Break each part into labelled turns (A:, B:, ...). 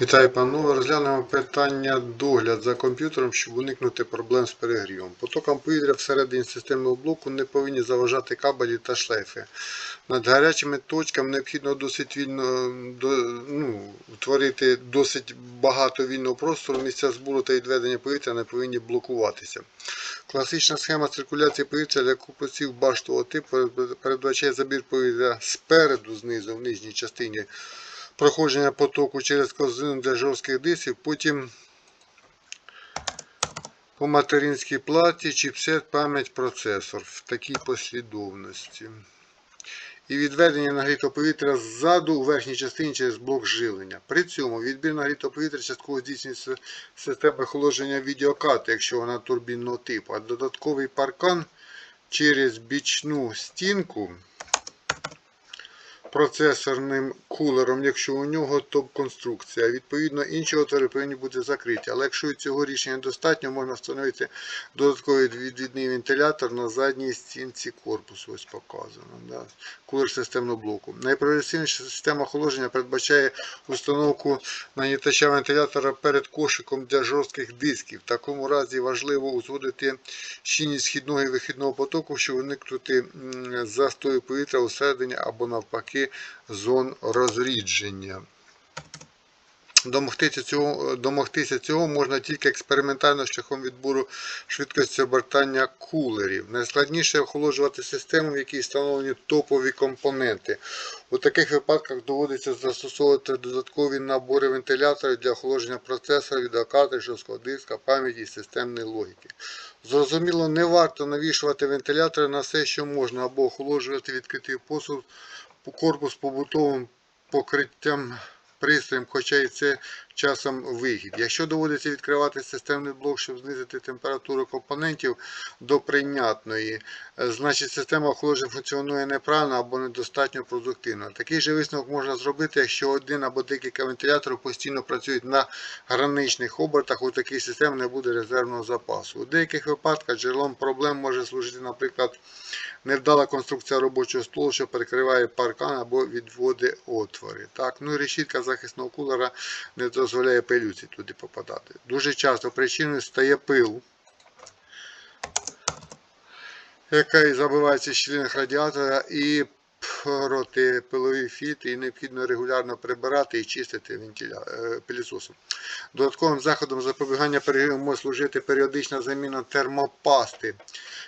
A: Вітаю, панове. Розглянемо питання догляд за комп'ютером, щоб уникнути проблем з перегрівом. Потокам повітря всередині системного блоку не повинні заважати кабелі та шлейфи. Над гарячими точками необхідно досить вільно до, ну, утворити досить багато вільного простору. Місця збору та відведення повітря не повинні блокуватися. Класична схема циркуляції повітря для корпусів баштового типу передбачає забір повітря спереду, знизу, в нижній частині проходження потоку через корзину для жорстких дисків, потім по материнській платі чіпсет, пам'ять, процесор в такій послідовності. І відведення нагрітого повітря ззаду у верхній частині через блок живлення. При цьому відбір нагрітого повітря частково здійснюється система охолодження відеокарти, якщо вона турбінного типу, а додатковий паркан через бічну стінку процесорним кулером, якщо у нього топ-конструкція. Відповідно, інші отвори повинні бути закриті. Але якщо цього рішення достатньо, можна встановити додатковий відвідний вентилятор на задній стінці корпусу. Ось показано. Да? Кулер системного блоку. Найпрогресивніша система охолодження передбачає установку нагнітача вентилятора перед кошиком для жорстких дисків. В такому разі важливо узгодити щільність східного і вихідного потоку, щоб уникнути застою повітря усередині або навпаки зон розрідження. Домогтися цього, домогтися цього можна тільки експериментально шляхом відбору швидкості обертання кулерів. Найскладніше охолоджувати систему, в якій встановлені топові компоненти. У таких випадках доводиться застосовувати додаткові набори вентиляторів для охолодження процесора, відеокарти, жорсткого диска, пам'яті і системної логіки. Зрозуміло, не варто навішувати вентилятори на все, що можна, або охолоджувати відкритий посуд, корпус побутовим покриттям пристроєм, хоча і це часом вигід. Якщо доводиться відкривати системний блок, щоб знизити температуру компонентів до прийнятної, е, значить система охолодження функціонує неправильно або недостатньо продуктивно. Такий же висновок можна зробити, якщо один або декілька вентиляторів постійно працюють на граничних обертах, у такій системі не буде резервного запасу. У деяких випадках джерелом проблем може служити, наприклад, невдала конструкція робочого столу, що перекриває паркан або відводить отвори. Так, ну і решітка захисного кулера не дозволяє пилюці туди попадати. Дуже часто причиною стає пил, який забивається в щілинах радіатора і проти пилові фільтри, і необхідно регулярно прибирати і чистити вентиля... е, пилісосом. Додатковим заходом запобігання перегріву може служити періодична заміна термопасти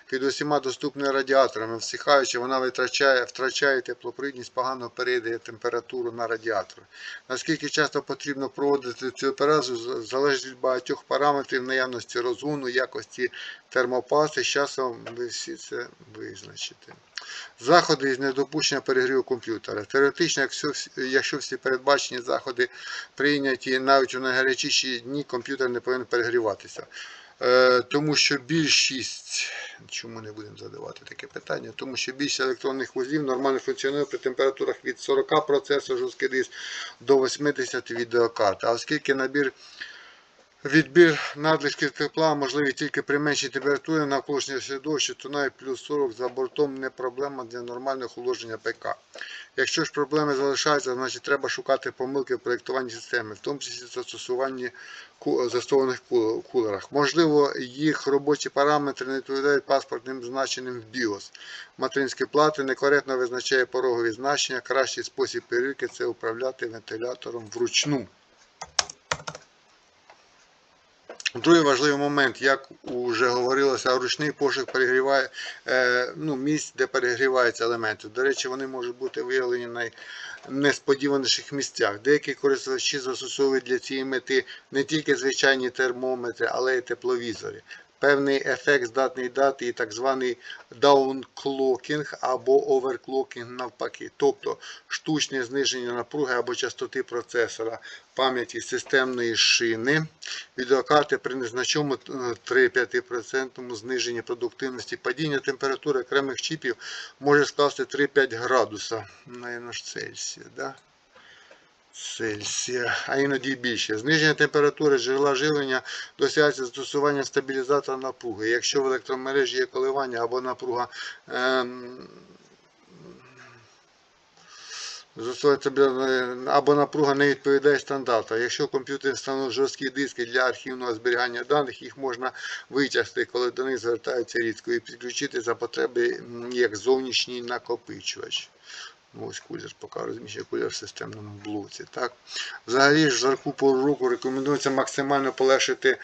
A: під усіма доступними радіаторами. Всихаючи, вона витрачає, втрачає теплопровідність, погано передає температуру на радіатор. Наскільки часто потрібно проводити цю операцію, залежить від багатьох параметрів наявності розгону, якості термопасти. З часом ви всі це визначите. Заходи із недопущення перегріву комп'ютера. Теоретично, якщо, всі- передбачені заходи прийняті навіть у найгарячіші дні, комп'ютер не повинен перегріватися. Е, тому що більшість, чому не будемо задавати таке питання, тому що більшість електронних вузлів нормально функціонує при температурах від 40 процесор жорсткий диск до 80 відеокарт. А оскільки набір Відбір надлишків тепла можливий тільки при меншій температурі навколишнього середовища, то навіть плюс 40 за бортом не проблема для нормального охолодження ПК. Якщо ж проблеми залишаються, значить треба шукати помилки в проєктуванні системи, в тому числі застосуванні застосованих кулерах. Можливо, їх робочі параметри не відповідають паспортним значенням в BIOS. Материнські плати некоректно визначає порогові значення. Кращий спосіб перевірки це управляти вентилятором вручну. Другий важливий момент, як вже говорилося, ручний пошук перегріває е, ну, місць, де перегріваються елементи. До речі, вони можуть бути виявлені на найнесподіваніших місцях. Деякі користувачі застосовують для цієї мети не тільки звичайні термометри, але й тепловізори. Певний ефект здатний дати і так званий даунклокінг або оверклокінг навпаки, тобто штучне зниження напруги або частоти процесора пам'яті системної шини відеокарти при незначному е, 3-5% зниженні продуктивності падіння температури окремих чіпів може скласти 3-5 градуса наверно, ж Цельсія. Да? Цельсія, а іноді більше. Зниження температури джерела живлення досягається застосуванням стабілізатора напруги. Якщо в електромережі є коливання або напруга ем, або напруга не відповідає стандарту. Якщо комп'ютер встановив жорсткі диски для архівного зберігання даних, їх можна витягти, коли до них звертаються рідко, і підключити за потреби як зовнішній накопичувач. Ну, ось кулер поки розміщує кулер в системному блоці. Так? Взагалі ж жарку пору року рекомендується максимально полегшити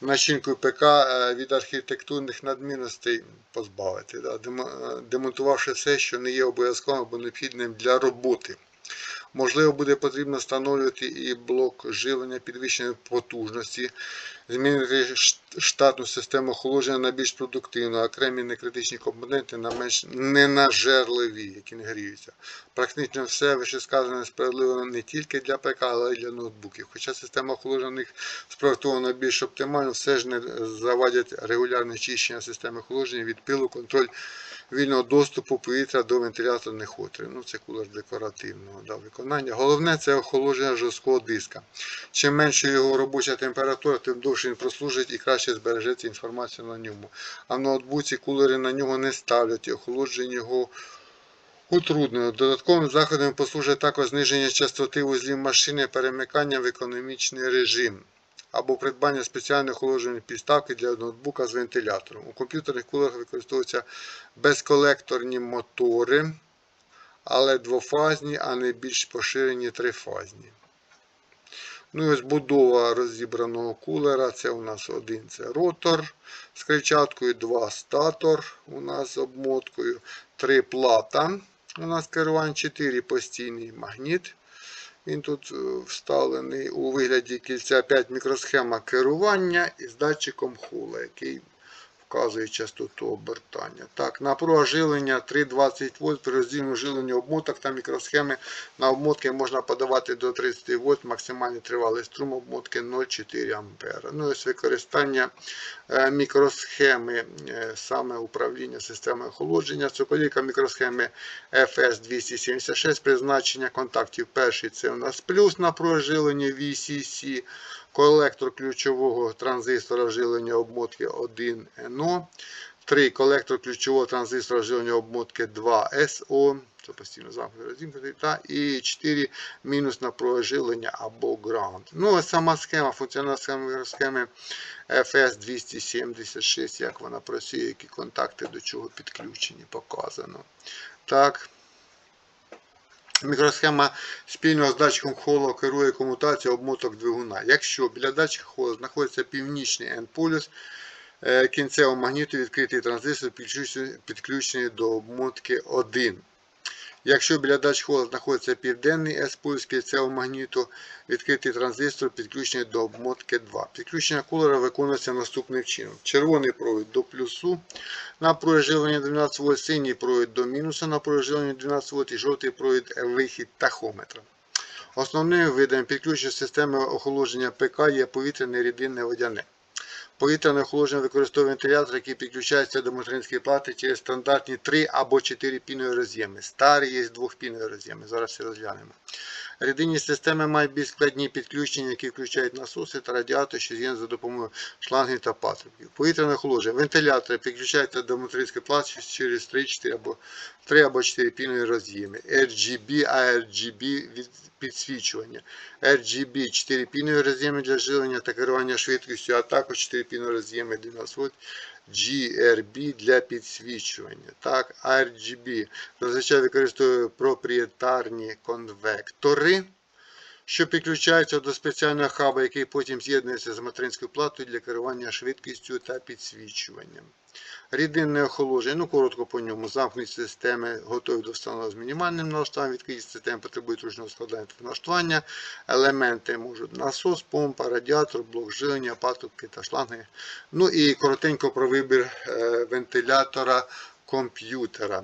A: начинку ПК е, від архітектурних надмінностей позбавити, да? е, демонтувавши все, що не є обов'язковим або необхідним для роботи. Можливо, буде потрібно встановлювати і блок живлення підвищеної потужності, змінити штатну систему охолодження на більш продуктивну, окремі некритичні компоненти на менш ненажерливі, які не гріються. Практично все вищесказане справедливо не тільки для ПК, але й для ноутбуків. Хоча система охолодження них спроектована більш оптимально, все ж не завадять регулярне чищення системи охолодження від пилу, контроль вільного доступу повітря до вентиляторних отворів. Ну, це кулер декоративного да, виконання. Головне це охолодження жорсткого диска. Чим менше його робоча температура, тим довше він прослужить і краще збережеться інформація на ньому. А в ноутбуці кулери на нього не ставлять і охолодження його утруднено. Додатковим заходом послужить також зниження частоти вузлів машини перемикання в економічний режим або придбання спеціальної охолоджувальної підставки для ноутбука з вентилятором. У комп'ютерних кулерах використовуються безколекторні мотори, але двофазні, а не більш поширені трифазні. Ну і ось будова розібраного кулера. Це у нас один це ротор з кричаткою, два статор у нас з обмоткою, три плата. У нас керування 4 постійний магніт. Він тут е, вставлений у вигляді кільця 5 мікросхема керування із датчиком хула, який вказує частоту обертання. Так, напруга живлення 320 вольт при роздільному обмоток та мікросхеми. На обмотки можна подавати до 30 вольт, максимальний тривалий струм обмотки 0,4 А. Ну ось використання е, мікросхеми, е, саме управління системою охолодження. Цоколівка мікросхеми FS276 призначення контактів. Перший це у нас плюс напруга живлення VCC колектор ключового транзистора живлення обмотки 1 NO, 3 колектор ключового транзистора живлення обмотки 2 SO, це постійно розімкнутий, та і 4 мінус живлення або ground. Ну, ось сама схема, функціональна схема схеми FS276, як вона працює, які контакти до чого підключені, показано. Так. Мікросхема спільного з датчиком холо керує комутацією обмоток двигуна. Якщо біля датчика холо знаходиться північний N-полюс, е, кінцевого магніту відкритий транзистор підключений- підключений до обмотки 1. Якщо біля датчика знаходиться південний S-полюс кінцевого магніту, відкритий транзистор підключений до обмотки 2. Підключення кулера виконується наступним чином. Червоний провід до плюсу, напруги живлення 12 вольт, синій провід до мінуса, напруги живлення 12 вольт і жовтий провід вихід тахометра. Основними видами підключення системи охолодження ПК є повітряне рідинне водяне. Повітряне охолодження використовує вентилятор, який підключається до материнської плати через стандартні 3 або 4 пінові роз'єми. Старі є двохпінові роз'єми. Зараз все розглянемо. Рідинні системи мають більш складні підключення, які включають насоси та радіатори, що з'єднані за допомогою шлангів та патрубків. Повітряне охолодження. Вентилятори підключаються до материнської плати через 3, 4 або 3 або 4 пінові роз'єми. RGB, ARGB підсвічування. RGB 4 пінові роз'єми для живлення та керування швидкістю, а також 4 пінові роз'єми 12 вольт. GRB для підсвічування. Так, RGB зазвичай використовує проприєтарні конвектори, що підключаються до спеціального хаба, який потім з'єднується з материнською платою для керування швидкістю та підсвічуванням. Рідинне охолодження, ну коротко по ньому, замкнені системи готові до встановлення з мінімальним налаштуванням, відкриті системи потребують ручного складання та налаштування. Елементи можуть насос, помпа, радіатор, блок жилення, патрубки та шланги. Ну і коротенько про вибір е, вентилятора комп'ютера.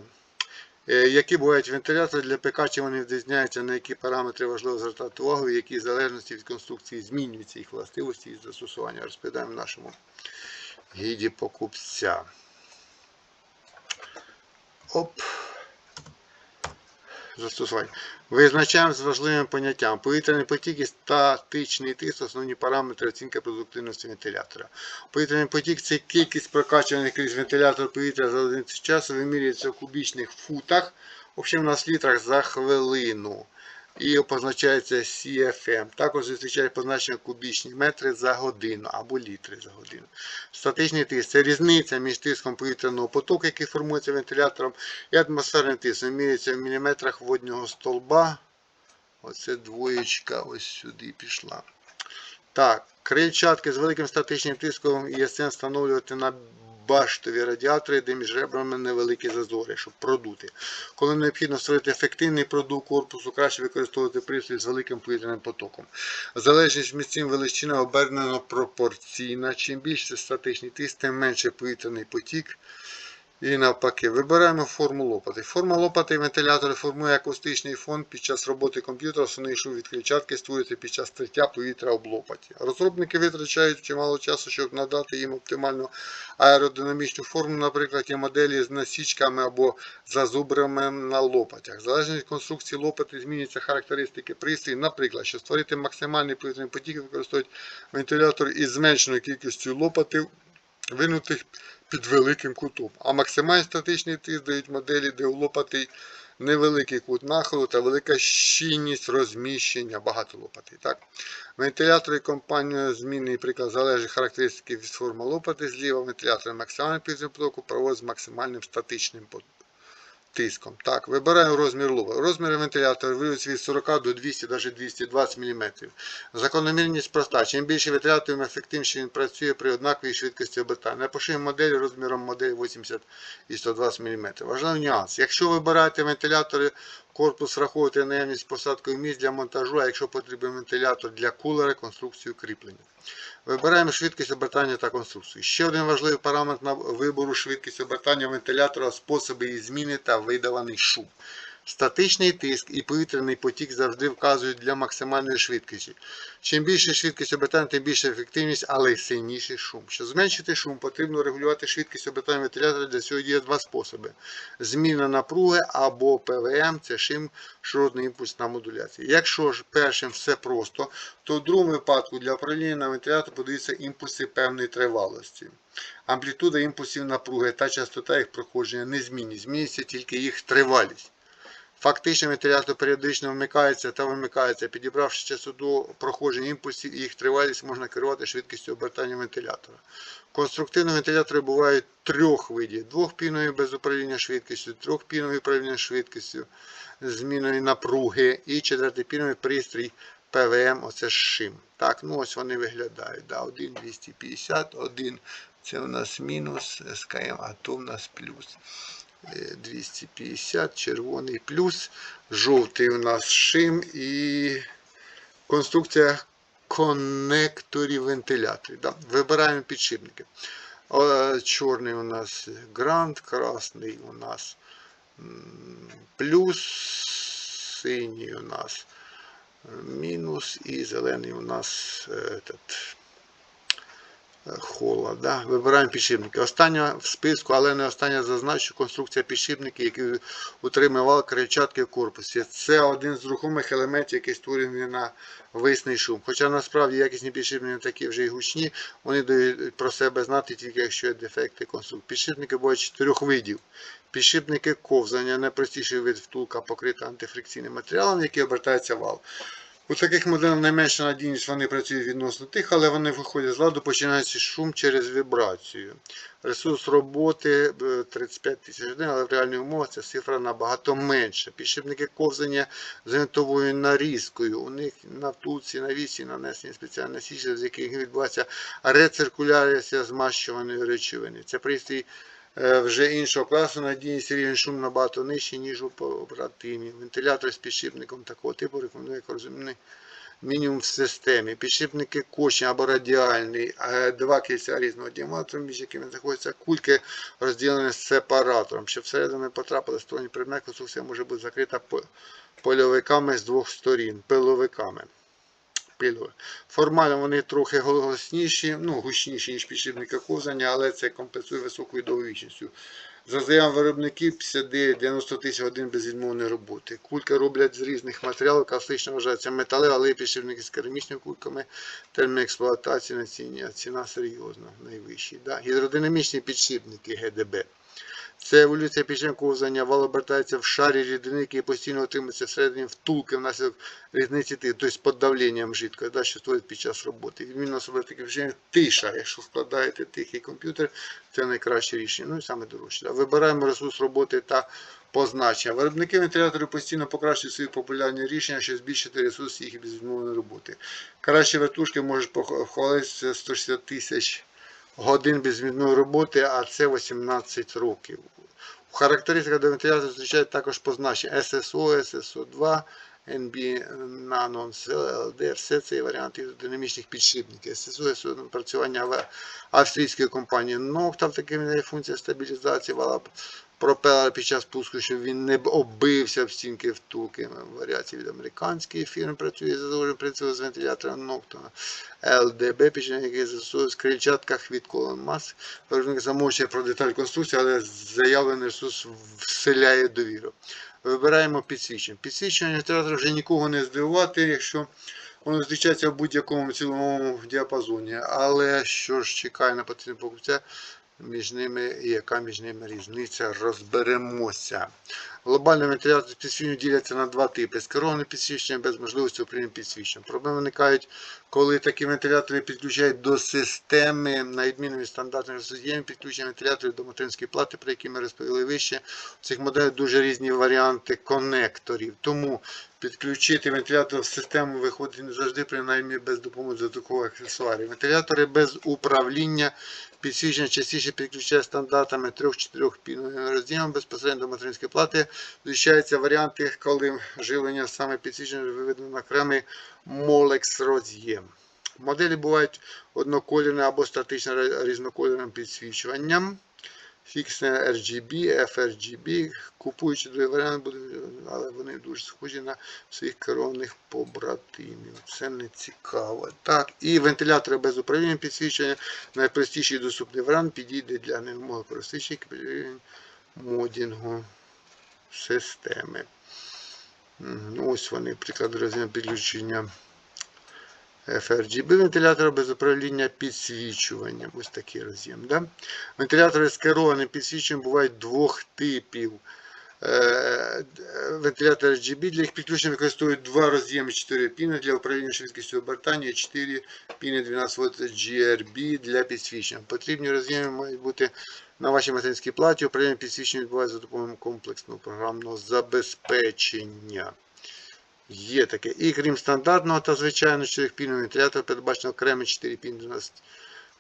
A: Е, Які бувають вентилятори для ПК, чи вони відрізняються, на які параметри важливо звертати увагу, які в залежності від конструкції змінюються їх властивості і застосування. Розповідаємо в нашому гіді покупця. Оп. Застосування. Визначаємо з важливими поняттями. Повітряний потік і статичний тиск основні параметри оцінки продуктивності вентилятора. Повітряний потік це кількість прокачуваних крізь вентилятор повітря за одиницю часу, вимірюється в кубічних футах, в общем, у нас літрах за хвилину. І позначається CFM. Також зустрічає позначення кубічні метри за годину або літри за годину. Статичний тиск це різниця між тиском повітряного потоку, який формується вентилятором, і атмосферним тиском. Міряється в міліметрах воднього столба. Оце двоєчка ось сюди пішла. Так, крильчатки з великим статичним тиском є сенс встановлювати на баштові радіатори, де між ребрами невеликі зазори, щоб продути. Коли необхідно створити ефективний продукт корпусу, краще використовувати пристрій з великим повітряним потоком. Залежність між цим величина обернено пропорційна. Чим більше статичний тиск, тим менше повітряний потік. І навпаки, вибираємо форму лопати. Форма лопати вентилятори формує акустичний фон під час роботи комп'ютера, шум від клітчатки створюється під час триття повітря об лопаті. Розробники витрачають чимало часу, щоб надати їм оптимальну аеродинамічну форму, наприклад, є моделі з насічками або зазубрами на лопатях. Залежно від конструкції лопати змінюються характеристики пристрою. Наприклад, щоб створити максимальний повітряний потік, використовують вентилятор із зменшеною кількістю лопатів, винутих під великим кутом. А максимальний статичний тиск дають моделі, де у лопатий невеликий кут нахилу та велика щільність розміщення, багато лопатий. Так? Вентилятори компанії змінний приклад залежить характеристики від форми лопати. Зліва вентилятор максимального підзем проводить з максимальним статичним потоком. Тиском. Так, вибираємо розмір лоба. Розміри вентилятора виявляються від 40 до 200, навіть 220 мм. Закономірність проста. Чим більше вентилятор, тим ефективніше він працює при однаковій швидкості обертання. Напишемо модель розміром модель 80 і 120 мм. Важливий нюанс. Якщо вибираєте вентилятори, корпус враховуйте наявність посадкових місць для монтажу, а якщо потрібен вентилятор для кулера, конструкцію кріплення. Вибираємо швидкість обертання та конструкцію. Ще один важливий параметр на вибору швидкість обертання вентилятора, способи її зміни та видаваний шум. Статичний тиск і повітряний потік завжди вказують для максимальної швидкості. Чим більше швидкість обертання, тим більша ефективність, але й сильніший шум. Щоб зменшити шум, потрібно регулювати швидкість обертання вентилятора. Для цього є два способи: зміна напруги або ПВМ це шим широтний імпульсна модуляція. Якщо ж першим все просто, то в другому випадку для управління на вентилятор подаються імпульси певної тривалості. Амплітуда імпульсів напруги та частота їх проходження не змінні, змінюється тільки їх тривалість. Фактично вентилятор періодично вмикається та вимикається. Підібравши частоту проходження імпульсів і їх тривалість, можна керувати швидкістю обертання вентилятора. Конструктивні вентилятори бувають трьох видів: двохпінові без управління швидкістю, трьохпінові управління швидкістю, зміною напруги і четвертипіновий пристрій ПВМ, оце шим. Так, ну ось вони виглядають. Да, 1 250, один це у нас мінус СКМ, а то у нас плюс. 250, червоний плюс, жовтий у нас шим і конструкція конекторів вентиляторів. Да. Вибираємо підшипники. Чорний у нас грант, красний у нас плюс, синій у нас мінус і зелений у нас этот, хола. Да? Вибираємо підшипники. Остання в списку, але не остання зазначу конструкція підшипників, які утримує вал крильчатки в корпусі. Це один з рухомих елементів, який створений на висний шум. Хоча насправді якісні підшипники такі вже й гучні, вони дають про себе знати тільки якщо є дефекти конструкції. Підшипники бувають чотирьох видів. Підшипники ковзання, найпростіший вид втулка покрита антифрикційним матеріалом, який обертається вал. У таких моделях найменша надійність вони працюють відносно тих, але вони виходять з ладу, починається шум через вібрацію. Ресурс роботи 35 тисяч годин, але в реальних умовах ця цифра набагато менша. Підшипники ковзання з гвинтовою нарізкою. У них на втулці, на вісі нанесені спеціальні січі, з яких відбувається рециркуляція змащуваної речовини. Це пристрій вже іншого класу надійність рівень шум набагато нижчий, ніж у побратимів. Вентилятор з підшипником такого типу рекомендує розумний мінімум в системі. Підшипники кочні або радіальний, два кільця різного діаметру, між якими знаходяться кульки, розділені сепаратором. Щоб всередину потрапили сторонні предмет, конструкція може бути закрита польовиками з двох сторін, пиловиками пилове. Формально вони трохи голосніші, ну, гучніші, ніж підшипники ковзання, але це компенсує високою довговічністю. За заявами виробників 59-90 тисяч годин безвідмовної роботи. Кульки роблять з різних матеріалів, класично вважаються металеві, але підшипники з керамічними кульками, термін експлуатації ціні, ціна серйозна, найвища. Да? Гідродинамічні підшипники ГДБ. Це еволюція після ковзання, вал обертається в шарі рідини, який постійно отримується всередині втулки внаслідок різниці тих, тобто під давленням жидкої, да, що створюють під час роботи. Відмінно особливо таке вчення тиша. Якщо складаєте тихий комп'ютер, це найкраще рішення. Ну і саме дорожче. Да. Вибираємо ресурс роботи та позначення. Виробники вентиляторів постійно покращують свої популярні рішення, щоб збільшити ресурс їх безвідмовної роботи. Кращі вертушки можуть похвалитися 160 тисяч годин безмінної роботи, а це 18 років. У характеристиках до зустрічають також позначення ССО, ССО2, NB, Nano, LD, все це є варіанти динамічних підшипників. ССО, ССО працювання австрійської компанії Nocta, такими функція стабілізації вала пропелера під час пуску, щоб він не оббився в стінки втулки. Варіації від американської фірми працює за доволі принципу з вентилятора Nocta. LDB, підшипник, який застосовує в крильчатках від Colon Mass. Виробник замовчує про деталь конструкції, але заявлений ресурс вселяє довіру. Вибираємо підсвічення. Підсвічення вентилятора вже нікого не здивувати, якщо воно зустрічається в будь-якому цілому діапазоні. Але що ж чекає на потрібного покупця, між ними яка між ними різниця, розберемося. Глобальний вентилятор підсвічення діляться на два типи: скероване підсвічення без можливості управління підсвіченням. Проблеми виникають, коли такі вентилятори підключають до системи, на відміну від стандартних розсудів, підключення вентиляторів до материнської плати, про які ми розповіли вище. У цих моделях дуже різні варіанти конекторів. Тому підключити вентилятор в систему виходить не завжди, принаймні без допомоги додаткових аксесуарів. Вентилятори без управління підсвічення частіше підключає стандартами 3-4 піновими розділами безпосередньо до материнської плати. Зустрічаються варіанти, коли живлення саме підсвічення виведено на окремий молекс роз'єм. Моделі бувають однокольорним або статично різнокольорним підсвічуванням. Фіксне RGB, FRGB. Купуючи другий варіант, але вони дуже схожі на своїх керованих побратимів. Це не цікаво. Так, І вентилятори без управління підсвічення. Найпростіший доступний варіант підійде для невимоги користувачів модінгу системи. Ось вони, приклади розмір підключення FRGB вентилятора без управління підсвічуванням. Ось такий роз'єм. Да? Вентилятори з керованим підсвічуванням бувають двох типів. Е, Вентилятор RGB для їх підключення використовують два роз'єми 4 піни для управління швидкістю обертання і 4 піни 12 вольт GRB для підсвічення. Потрібні роз'єми мають бути на вашій материнській платі. Управління підсвічення відбувається за допомогою комплексного програмного забезпечення. Є таке. І крім стандартного та звичайно 4-пінного вентилятора, передбачено окремий 4 пін 12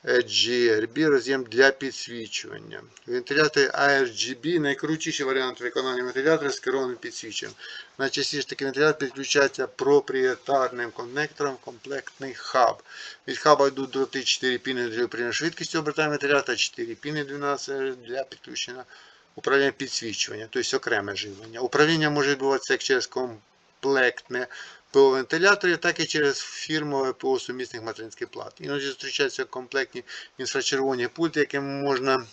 A: GRB роз'єм для підсвічування. Вентилятори ARGB найкрутіший варіант виконання вентилятора з керованим підсвіченням. Найчастіше такий вентилятор підключається проприєтарним коннектором в комплектний хаб. Від хаба йдуть дроти 4 піни для управління швидкістю обертання вентилятора, 4 піни 12 для підключення управління підсвічування, тобто окреме живлення. Управління може відбуватися як через комплектне ПО вентиляторів, так і через фірмове ПО сумісних материнських плат. Іноді зустрічаються комплектні інфрачервоні пульти, яким можна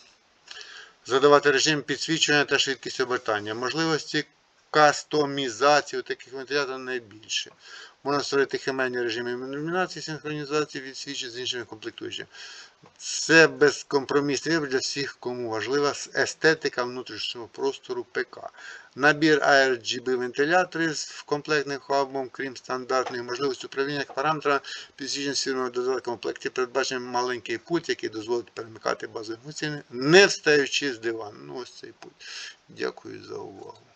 A: задавати режим підсвічування та швидкість обертання. Можливості кастомізації у таких вентиляторів найбільше. Можна створити хемельні режими ілюмінації, синхронізації від свічі з іншими комплектуючими. Це безкомпромісний вибір для всіх, кому важлива естетика внутрішнього простору ПК. Набір ARGB вентиляторів з комплектним хабом, крім стандартної можливості управління параметрами підсвічення фірмового додатку комплекті передбачений маленький пульт, який дозволить перемикати базові функції, не встаючи з дивану. Ну, ось цей пульт. Дякую за увагу.